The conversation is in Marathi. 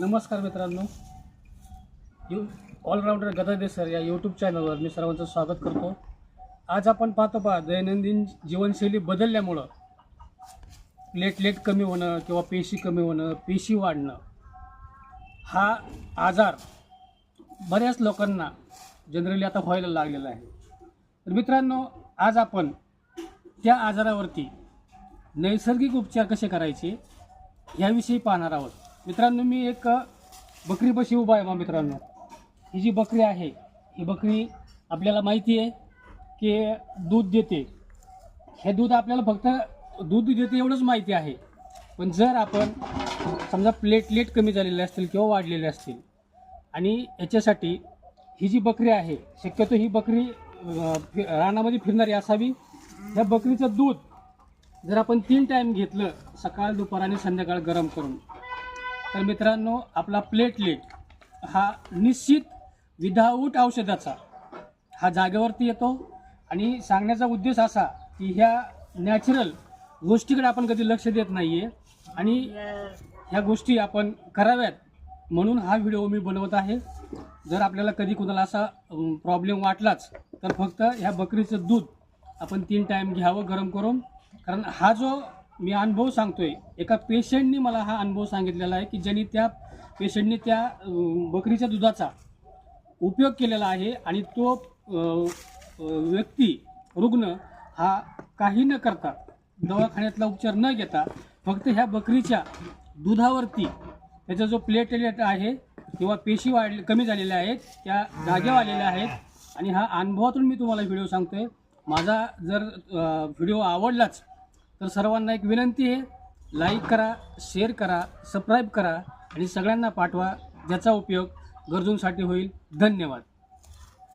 नमस्कार मित्रांनो. यू ऑलराऊंडर गदादे सर या यूट्यूब चॅनलवर मी सर्वांचं स्वागत करतो. आज आपण पाहतो पहा दैनंदिन जीवनशैली बदलल्यामुळं प्लेटलेट कमी होणं किंवा पेशी कमी होणं पेशी वाढणं हा आजार बऱ्याच लोकांना जनरली आता व्हायला लागलेला आहे. तर मित्रांनो आज आपण त्या आजारावरती नैसर्गिक उपचार कसे करायचे याविषयी पाहणार आहोत. मित्रांनो मी एक बकरी बशी उभा आहे मा मित्रांनो. ही जी बकरी आहे ही बकरी आपल्याला माहिती आहे की दूध देते. हे दूध आपल्याला फक्त दूध देते एवढंच माहिती आहे. पण जर आपण समजा प्लेटलेट कमी झालेले असतील किंवा वाढलेले असतील आणि याच्यासाठी ही जी बकरी आहे शक्यतो ही बकरी फि- रानामध्ये फिरणारी असावी. या बकरीचं दूध जर आपण तीन टाईम घेतलं सकाळ दुपार आणि संध्याकाळ गरम करून तर मित्रांनो आपला प्लेटलेट हा निश्चित विधाऊट औषधाचा हा जागेवरती येतो. आणि सांगण्याचा उद्देश असा की ह्या नॅचरल गोष्टीकडे आपण कधी लक्ष देत नाही आहे आणि ह्या गोष्टी आपण कराव्यात म्हणून हा व्हिडिओ मी बनवत आहे. जर आपल्याला कधी कुणाला असा प्रॉब्लेम वाटलाच तर फक्त ह्या बकरीचं दूध आपण तीन टाईम घ्यावं गरम करून. कारण हा जो मी अनुभव सांगतोय. एका पेशंटनी मला हा अनुभव सांगितलेला आहे की ज्यांनी त्या पेशंटनी त्या बकरीच्या दुधाचा उपयोग केलेला आहे आणि तो व्यक्ती रुग्ण हा काही न करता दवाखान्यातला उपचार न घेता फक्त ह्या बकरीच्या दुधावरती त्याचा जो प्लेटलेट आहे किंवा पेशी वाढ कमी झालेल्या आहेत त्या जागे आलेल्या आहेत आणि हा अनुभवातून मी तुम्हाला व्हिडिओ सांगतोय. माझा जर व्हिडिओ आवडलाच तर सर्वांना एक विनंती आहे लाईक करा शेअर करा सबस्क्राईब करा आणि सगळ्यांना पाठवा ज्याचा उपयोग गरजूंसाठी होईल. धन्यवाद.